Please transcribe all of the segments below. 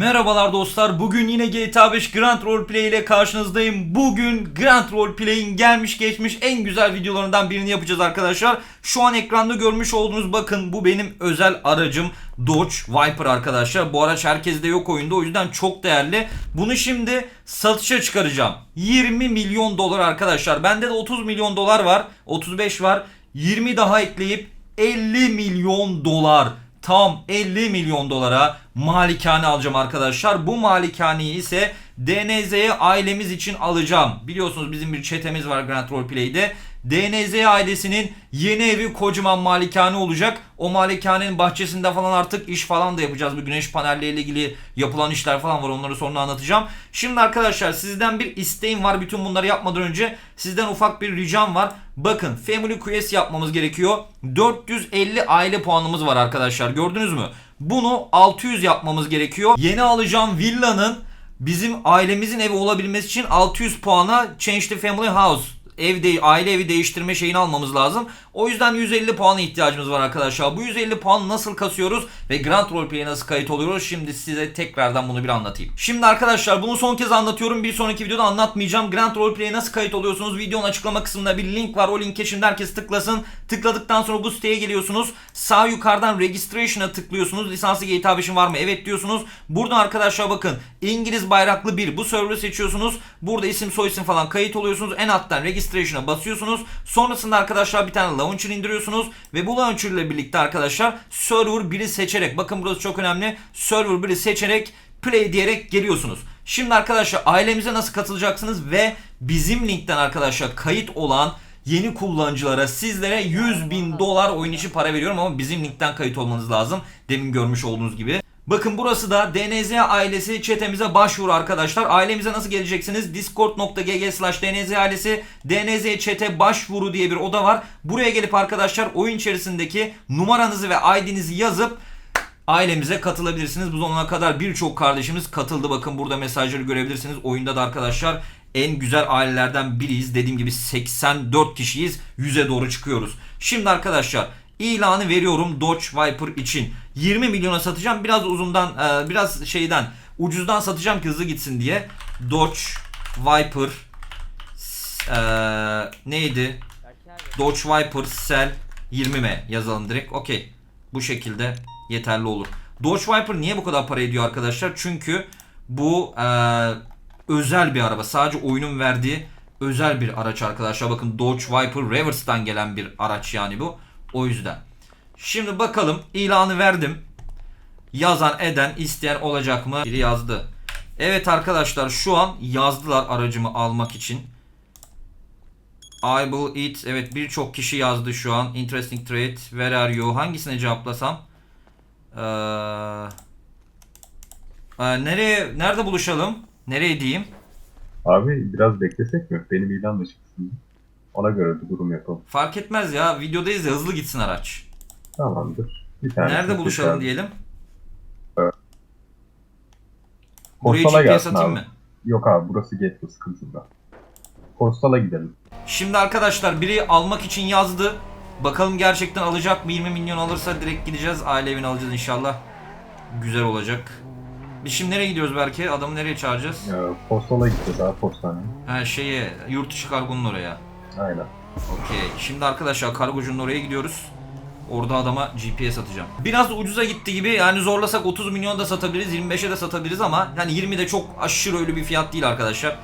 Merhabalar dostlar. Bugün yine GTA 5 Grand Roleplay ile karşınızdayım. Bugün Grand Roleplay'in gelmiş geçmiş en güzel videolarından birini yapacağız arkadaşlar. Şu an ekranda görmüş olduğunuz bakın bu benim özel aracım Dodge Viper arkadaşlar. Bu araç herkeste yok oyunda o yüzden çok değerli. Bunu şimdi satışa çıkaracağım. 20 milyon dolar arkadaşlar. Bende de 30 milyon dolar var. 35 var. 20 daha ekleyip 50 milyon dolar tam 50 milyon dolara malikane alacağım arkadaşlar. Bu malikaneyi ise DNZ'ye ailemiz için alacağım. Biliyorsunuz bizim bir çetemiz var Grand Roleplay'de. DNZ ailesinin yeni evi kocaman malikane olacak. O malikanenin bahçesinde falan artık iş falan da yapacağız. Bu güneş panelleriyle ilgili yapılan işler falan var. Onları sonra anlatacağım. Şimdi arkadaşlar sizden bir isteğim var. Bütün bunları yapmadan önce sizden ufak bir ricam var. Bakın Family Quest yapmamız gerekiyor. 450 aile puanımız var arkadaşlar. Gördünüz mü? Bunu 600 yapmamız gerekiyor. Yeni alacağım villanın bizim ailemizin evi olabilmesi için 600 puana Change the Family House ev de, aile evi değiştirme şeyini almamız lazım. O yüzden 150 puana ihtiyacımız var arkadaşlar. Bu 150 puan nasıl kasıyoruz ve Grand Roleplay'e nasıl kayıt oluyoruz? Şimdi size tekrardan bunu bir anlatayım. Şimdi arkadaşlar bunu son kez anlatıyorum. Bir sonraki videoda anlatmayacağım. Grand Roleplay'e nasıl kayıt oluyorsunuz? Videonun açıklama kısmında bir link var. O linke şimdi herkes tıklasın. Tıkladıktan sonra bu siteye geliyorsunuz. Sağ yukarıdan registration'a tıklıyorsunuz. Lisanslı GTA 5'in var mı? Evet diyorsunuz. Buradan arkadaşlar bakın İngiliz bayraklı bir bu server'ı seçiyorsunuz. Burada isim soyisim falan kayıt oluyorsunuz. En alttan registration'a basıyorsunuz. Sonrasında arkadaşlar bir tane launcher indiriyorsunuz ve bu launcher ile birlikte arkadaşlar server 1'i seçerek bakın burası çok önemli. Server 1'i seçerek play diyerek geliyorsunuz. Şimdi arkadaşlar ailemize nasıl katılacaksınız ve bizim linkten arkadaşlar kayıt olan yeni kullanıcılara sizlere 100 bin dolar oyun içi para veriyorum ama bizim linkten kayıt olmanız lazım. Demin görmüş olduğunuz gibi. Bakın burası da DNZ ailesi çetemize başvuru arkadaşlar. Ailemize nasıl geleceksiniz? discord.gg slash DNZ ailesi DNZ çete başvuru diye bir oda var. Buraya gelip arkadaşlar oyun içerisindeki numaranızı ve ID'nizi yazıp ailemize katılabilirsiniz. Bu zamana kadar birçok kardeşimiz katıldı. Bakın burada mesajları görebilirsiniz. Oyunda da arkadaşlar en güzel ailelerden biriyiz. Dediğim gibi 84 kişiyiz. 100'e doğru çıkıyoruz. Şimdi arkadaşlar ilanı veriyorum Dodge Viper için. 20 milyona satacağım. Biraz uzundan e, biraz şeyden ucuzdan satacağım ki hızlı gitsin diye. Dodge Viper e, neydi? Dodge Viper Sell 20M yazalım direkt. Okey. Bu şekilde yeterli olur. Dodge Viper niye bu kadar para ediyor arkadaşlar? Çünkü bu e, özel bir araba. Sadece oyunun verdiği özel bir araç arkadaşlar. Bakın Dodge Viper Reverse'dan gelen bir araç yani bu. O yüzden. Şimdi bakalım ilanı verdim. Yazan eden isteyen olacak mı? Biri yazdı. Evet arkadaşlar şu an yazdılar aracımı almak için. I will eat. Evet birçok kişi yazdı şu an. Interesting trade. Where are you? Hangisine cevaplasam? Ee, e, nereye nerede buluşalım? Nereye diyeyim? Abi biraz beklesek mi? Benim ilan da çıksın. Ona göre bir durum yapalım. Fark etmez ya. Videodayız ya hızlı gitsin araç. Tamamdır. Bir tane Nerede buluşalım diyelim? Buraya Postala GPS gelsin atayım abi. mı? Yok abi burası Gateway sıkıntında. Postala gidelim. Şimdi arkadaşlar biri almak için yazdı. Bakalım gerçekten alacak mı? 20 milyon alırsa direkt gideceğiz. Aile evini alacağız inşallah. Güzel olacak. Biz şimdi nereye gidiyoruz belki? Adamı nereye çağıracağız? Ee, postala gideceğiz abi postane. Ha şeye, yurt dışı kargonun oraya. Aynen. Okey. Şimdi arkadaşlar kargocunun oraya gidiyoruz. Orada adama GPS atacağım. Biraz ucuza gitti gibi. Yani zorlasak 30 milyon da satabiliriz, 25'e de satabiliriz ama yani 20 de çok aşırı öyle bir fiyat değil arkadaşlar.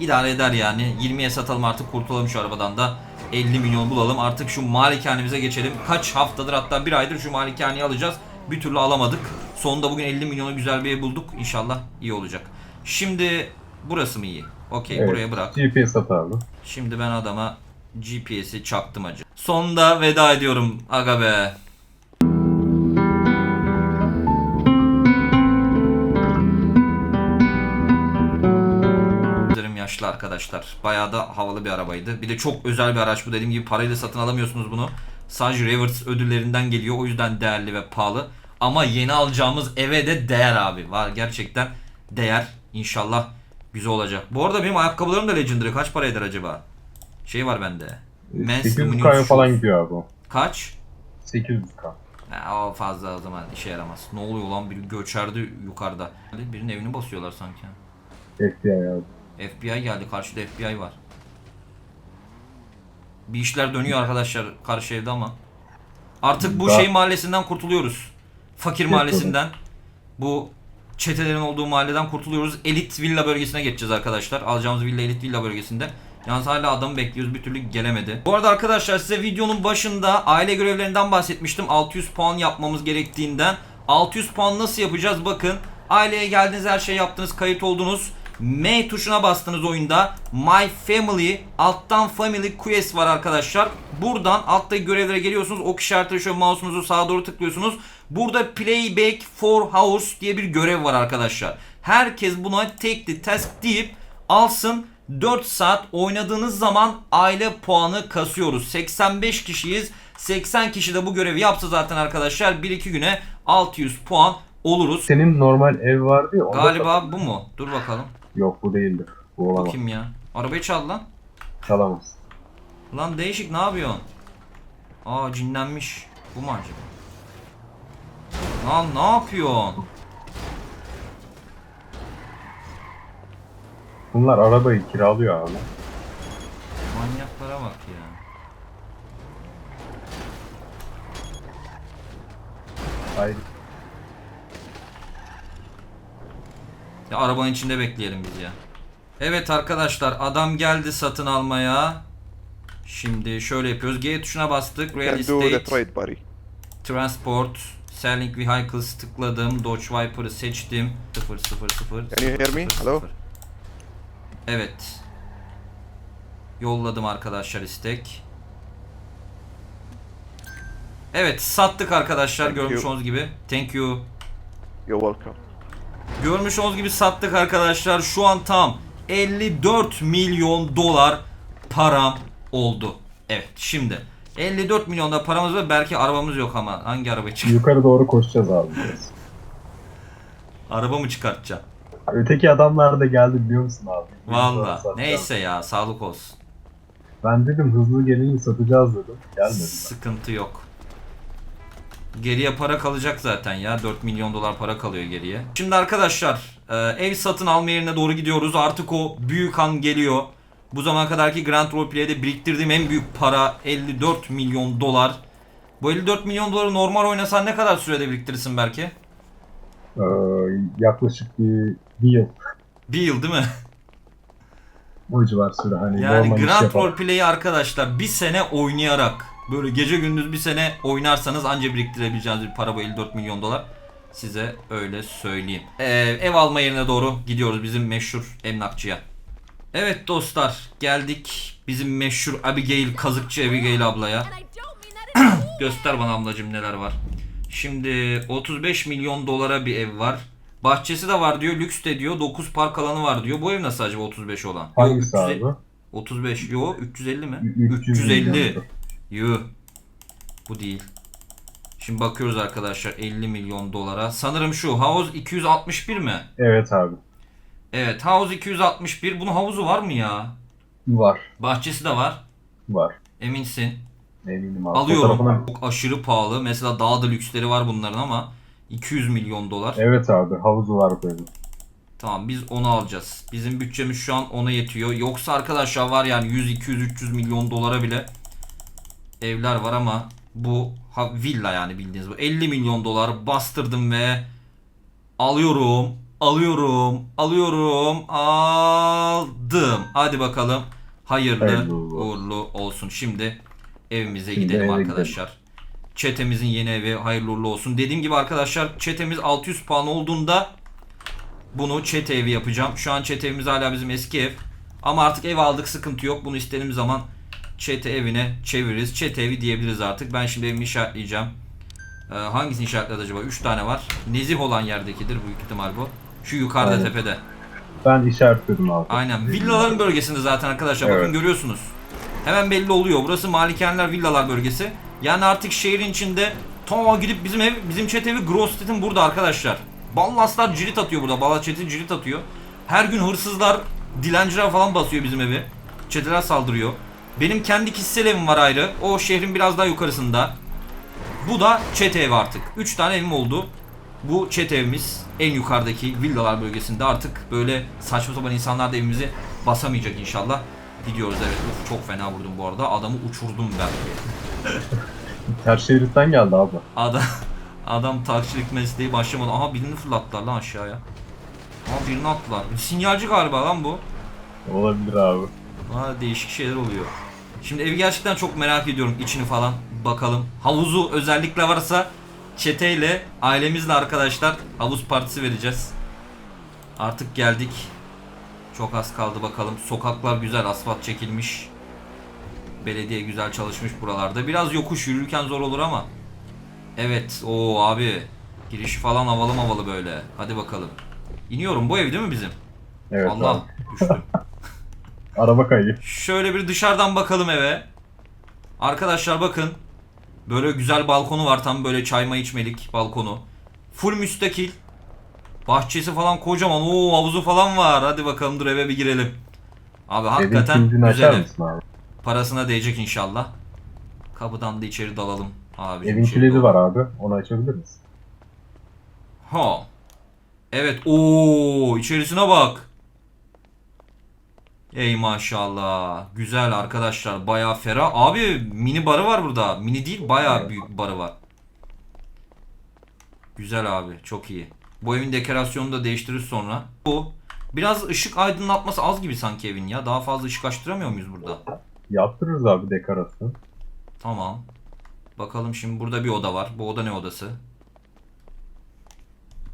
İdare eder yani. 20'ye satalım artık kurtulalım şu arabadan da. 50 milyon bulalım. Artık şu malikanemize geçelim. Kaç haftadır hatta bir aydır şu malikaneyi alacağız. Bir türlü alamadık. Sonunda bugün 50 milyona güzel bir bulduk. İnşallah iyi olacak. Şimdi burası mı iyi? Okey Evet. buraya bırak. GPS at abi. Şimdi ben adama GPS'i çaktım acı. Sonunda veda ediyorum aga be. Yaşlı arkadaşlar. Bayağı da havalı bir arabaydı. Bir de çok özel bir araç bu. Dediğim gibi parayla satın alamıyorsunuz bunu. Sadece Reverse ödüllerinden geliyor. O yüzden değerli ve pahalı. Ama yeni alacağımız eve de değer abi. Var gerçekten değer. İnşallah güzel olacak. Bu arada benim ayakkabılarım da Legendary. Kaç para eder acaba? Şey var bende. Men's 800 Communion kaya falan gidiyor abi o. Kaç? 800 k. Ya, o fazla o zaman işe yaramaz. Ne oluyor lan biri göçerdi yukarıda. Birinin evini basıyorlar sanki. FBI abi. FBI geldi karşıda FBI var. Bir işler dönüyor arkadaşlar karşı evde ama. Artık bu Daha- şey mahallesinden kurtuluyoruz. Fakir mahallesinden. Bu çetelerin olduğu mahalleden kurtuluyoruz. Elit villa bölgesine geçeceğiz arkadaşlar. Alacağımız villa elit villa bölgesinde. Yalnız hala adamı bekliyoruz bir türlü gelemedi. Bu arada arkadaşlar size videonun başında aile görevlerinden bahsetmiştim. 600 puan yapmamız gerektiğinden. 600 puan nasıl yapacağız bakın. Aileye geldiniz her şey yaptınız kayıt oldunuz. M tuşuna bastınız oyunda. My Family alttan Family Quest var arkadaşlar. Buradan alttaki görevlere geliyorsunuz. Ok işaretleri şöyle mouse'unuzu sağa doğru tıklıyorsunuz. Burada Playback for Hours diye bir görev var arkadaşlar. Herkes buna take the task deyip alsın. 4 saat oynadığınız zaman aile puanı kasıyoruz. 85 kişiyiz. 80 kişi de bu görevi yapsa zaten arkadaşlar 1-2 güne 600 puan oluruz. Senin normal ev vardı ya. Galiba bu mu? Dur bakalım. Yok bu değildir. Bu olamaz. Bakayım ya. Arabayı çal lan. Çalamaz. Lan değişik ne yapıyorsun? Aa cinlenmiş. Bu mu acaba? Lan ne yapıyorsun? Bunlar arabayı kiralıyor abi. Manyaklara bak ya. Hayır. Ya arabanın içinde bekleyelim biz ya. Evet arkadaşlar adam geldi satın almaya. Şimdi şöyle yapıyoruz. G tuşuna bastık. Real Estate. Transport, Selling Vehicles tıkladım. Dodge Viper'ı seçtim. 0 0 0. Can you hear me? Hello? Evet. Yolladım arkadaşlar istek. Evet sattık arkadaşlar Thank görmüş you. olduğunuz gibi. Thank you. You're welcome. Görmüş olduğunuz gibi sattık arkadaşlar. Şu an tam 54 milyon dolar param oldu. Evet şimdi 54 milyonda paramız var. Belki arabamız yok ama hangi araba çık? Yukarı doğru koşacağız abi biraz. Araba mı çıkartacağım? Öteki adamlar da geldi biliyor musun abi? Valla. Satacağız. Neyse ya sağlık olsun. Ben dedim hızlı gelince satacağız dedim. Gelmediler. Sıkıntı yok. Geriye para kalacak zaten ya. 4 milyon dolar para kalıyor geriye. Şimdi arkadaşlar e, ev satın alma yerine doğru gidiyoruz. Artık o büyük an geliyor. Bu zamana kadarki Grand Roleplay'de biriktirdiğim en büyük para 54 milyon dolar. Bu 54 milyon doları normal oynasan ne kadar sürede biriktirirsin belki? Ee, yaklaşık bir, bir yıl Bir yıl değil mi? o civar süre. Hani Yani Grand. Roleplay'i arkadaşlar bir sene oynayarak böyle gece gündüz bir sene oynarsanız anca biriktirebileceğiniz bir para bu 54 milyon dolar. Size öyle söyleyeyim. Ee, ev alma yerine doğru gidiyoruz bizim meşhur emlakçıya. Evet dostlar geldik bizim meşhur Abigail kazıkçı Abigail ablaya. Göster bana ablacım neler var. Şimdi 35 milyon dolara bir ev var. Bahçesi de var diyor, lüks de diyor, 9 park alanı var diyor. Bu ev nasıl acaba 35 olan? Yok, Hangisi 350 abi? 35 yo 350 mi? Ü- 300 350. Yuh. Bu değil. Şimdi bakıyoruz arkadaşlar 50 milyon dolara. Sanırım şu havuz 261 mi? Evet abi. Evet havuz 261. Bunun havuzu var mı ya? Var. Bahçesi de var. Var. Eminsin. Eminim abi. Alıyorum. Fotoğrafına- Çok aşırı pahalı. Mesela daha da lüksleri var bunların ama 200 milyon dolar. Evet abi havuzu var böyle. Tamam biz onu alacağız. Bizim bütçemiz şu an ona yetiyor. Yoksa arkadaşlar var yani 100 200 300 milyon dolara bile evler var ama bu ha, villa yani bildiğiniz bu 50 milyon dolar bastırdım ve alıyorum. Alıyorum. Alıyorum. Aldım. Hadi bakalım. Hayırlı, Hayırlı uğurlu olsun. Şimdi evimize Şimdi gidelim eve arkadaşlar. Çetemizin yeni evi hayırlı uğurlu olsun. Dediğim gibi arkadaşlar çetemiz 600 puan olduğunda bunu çete evi yapacağım. Şu an çete evimiz hala bizim eski ev. Ama artık ev aldık sıkıntı yok. Bunu istediğimiz zaman çete evine çeviririz. Çete evi diyebiliriz artık. Ben şimdi evimi işaretleyeceğim. Ee, hangisini işaretledi acaba? 3 tane var. Nezih olan yerdekidir büyük ihtimal bu. Şu yukarıda Aynen. tepede. Ben işaretledim abi. Aynen. Villaların bölgesinde zaten arkadaşlar. Bakın Evet. görüyorsunuz. Hemen belli oluyor. Burası malikaneler villalar bölgesi. Yani artık şehrin içinde ta gidip bizim ev, bizim chat evi Grosset'in burada arkadaşlar. Ballaslar cirit atıyor burada. Ballas chat'i cirit atıyor. Her gün hırsızlar, dilenciler falan basıyor bizim evi. Çeteler saldırıyor. Benim kendi kişisel evim var ayrı. O şehrin biraz daha yukarısında. Bu da çete evi artık. 3 tane evim oldu. Bu çete evimiz en yukarıdaki villalar bölgesinde artık böyle saçma sapan insanlar da evimizi basamayacak inşallah. Gidiyoruz evet. Uf, çok fena vurdum bu arada. Adamı uçurdum ben. Ters şeritten geldi abi. Adam adam taksilik mesleği başlamadı. Aha birini fırlattılar lan aşağıya. Aha birini attılar. Sinyalci galiba lan bu. Olabilir abi. Ha, değişik şeyler oluyor. Şimdi evi gerçekten çok merak ediyorum içini falan bakalım. Havuzu özellikle varsa çeteyle ailemizle arkadaşlar havuz partisi vereceğiz. Artık geldik. Çok az kaldı bakalım. Sokaklar güzel asfalt çekilmiş. Belediye güzel çalışmış buralarda. Biraz yokuş yürürken zor olur ama. Evet o abi. Girişi falan havalı havalı böyle. Hadi bakalım. İniyorum bu ev değil mi bizim? Evet Allah abi. düştüm. Araba kayıyor. Şöyle bir dışarıdan bakalım eve. Arkadaşlar bakın. Böyle güzel balkonu var tam böyle çayma içmelik balkonu. Full müstakil. Bahçesi falan kocaman. Oo havuzu falan var. Hadi bakalım dur eve bir girelim. Abi hakikaten güzel? Parasına değecek inşallah. Kapıdan da içeri dalalım. Abi Evin kilidi var abi. Onu açabilir misin? Ha. Evet. Oo içerisine bak. Ey maşallah. Güzel arkadaşlar. Bayağı ferah. Abi mini barı var burada. Mini değil bayağı büyük barı var. Güzel abi. Çok iyi. Bu evin dekorasyonunu da değiştiririz sonra. Bu. Biraz ışık aydınlatması az gibi sanki evin ya. Daha fazla ışık açtıramıyor muyuz burada? Yaptırırız abi dekorasyon. Tamam. Bakalım şimdi burada bir oda var. Bu oda ne odası?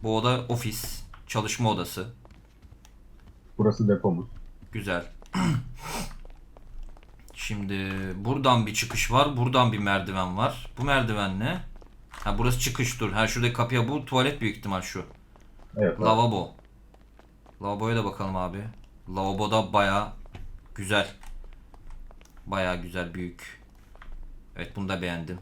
Bu oda ofis. Çalışma odası. Burası depomuz. Güzel. Şimdi buradan bir çıkış var. Buradan bir merdiven var. Bu merdiven ne? Ha burası çıkış dur. Ha şurada kapıya bu tuvalet büyük ihtimal şu. Evet. Lavabo. Lavaboya da bakalım abi. Lavabo da baya güzel. Baya güzel büyük. Evet bunu da beğendim.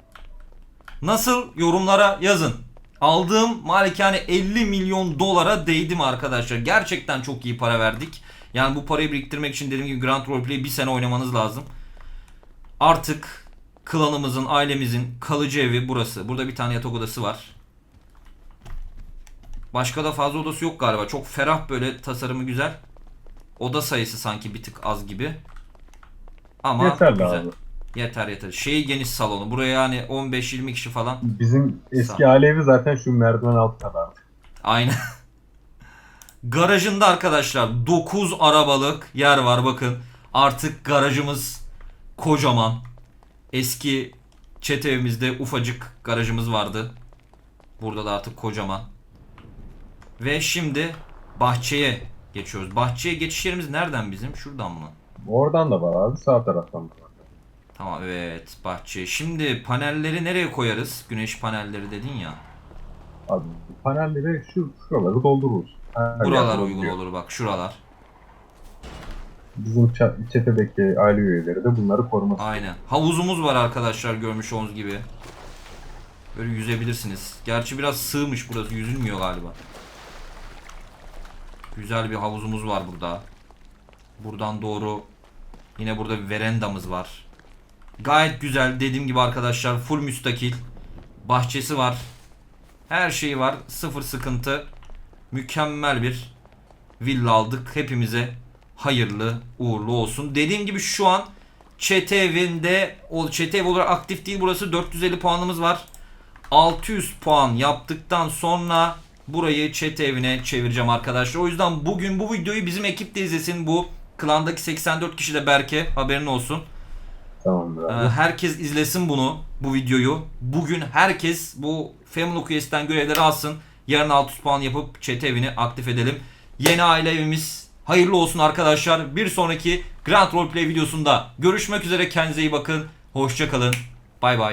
Nasıl yorumlara yazın. Aldığım malikane 50 milyon dolara değdim arkadaşlar. Gerçekten çok iyi para verdik. Yani bu parayı biriktirmek için dediğim gibi Grand Roleplay bir sene oynamanız lazım. Artık klanımızın, ailemizin kalıcı evi burası. Burada bir tane yatak odası var. Başka da fazla odası yok galiba. Çok ferah böyle tasarımı güzel. Oda sayısı sanki bir tık az gibi. Ama Yeterli güzel. abi. Yeter yeter. Şey geniş salonu. Buraya yani 15-20 kişi falan. Bizim eski Sağ- aile evi zaten şu merdiven alt kadar. Aynen. Garajında arkadaşlar 9 arabalık yer var bakın. Artık garajımız kocaman. Eski çete evimizde ufacık garajımız vardı. Burada da artık kocaman. Ve şimdi bahçeye geçiyoruz. Bahçeye geçiş yerimiz nereden bizim? Şuradan mı? Oradan da var abi sağ taraftan da. Tamam evet bahçe. Şimdi panelleri nereye koyarız? Güneş panelleri dedin ya. Abi panelleri şu şuraları doldururuz. Her Buralar yerde uygun oluyor. olur bak şuralar. Bizim ça- çetedeki aile üyeleri de bunları koruması. Aynen. Havuzumuz var arkadaşlar görmüş olduğunuz gibi. Böyle yüzebilirsiniz. Gerçi biraz sığmış burası yüzülmüyor galiba. Güzel bir havuzumuz var burada. Buradan doğru yine burada bir verandamız var. Gayet güzel dediğim gibi arkadaşlar full müstakil. Bahçesi var. Her şeyi var. Sıfır sıkıntı. Mükemmel bir villa aldık. Hepimize hayırlı uğurlu olsun. Dediğim gibi şu an çete evinde o çete ev olarak aktif değil. Burası 450 puanımız var. 600 puan yaptıktan sonra burayı çete evine çevireceğim arkadaşlar. O yüzden bugün bu videoyu bizim ekip de izlesin. Bu klandaki 84 kişi de Berke haberin olsun. Tamamdır Ee, abi. herkes izlesin bunu, bu videoyu. Bugün herkes bu Family Quest'ten görevleri alsın. Yarın 600 puan yapıp chat evini aktif edelim. Yeni aile evimiz hayırlı olsun arkadaşlar. Bir sonraki Grand Roleplay videosunda görüşmek üzere. Kendinize iyi bakın. Hoşçakalın. Bay bay.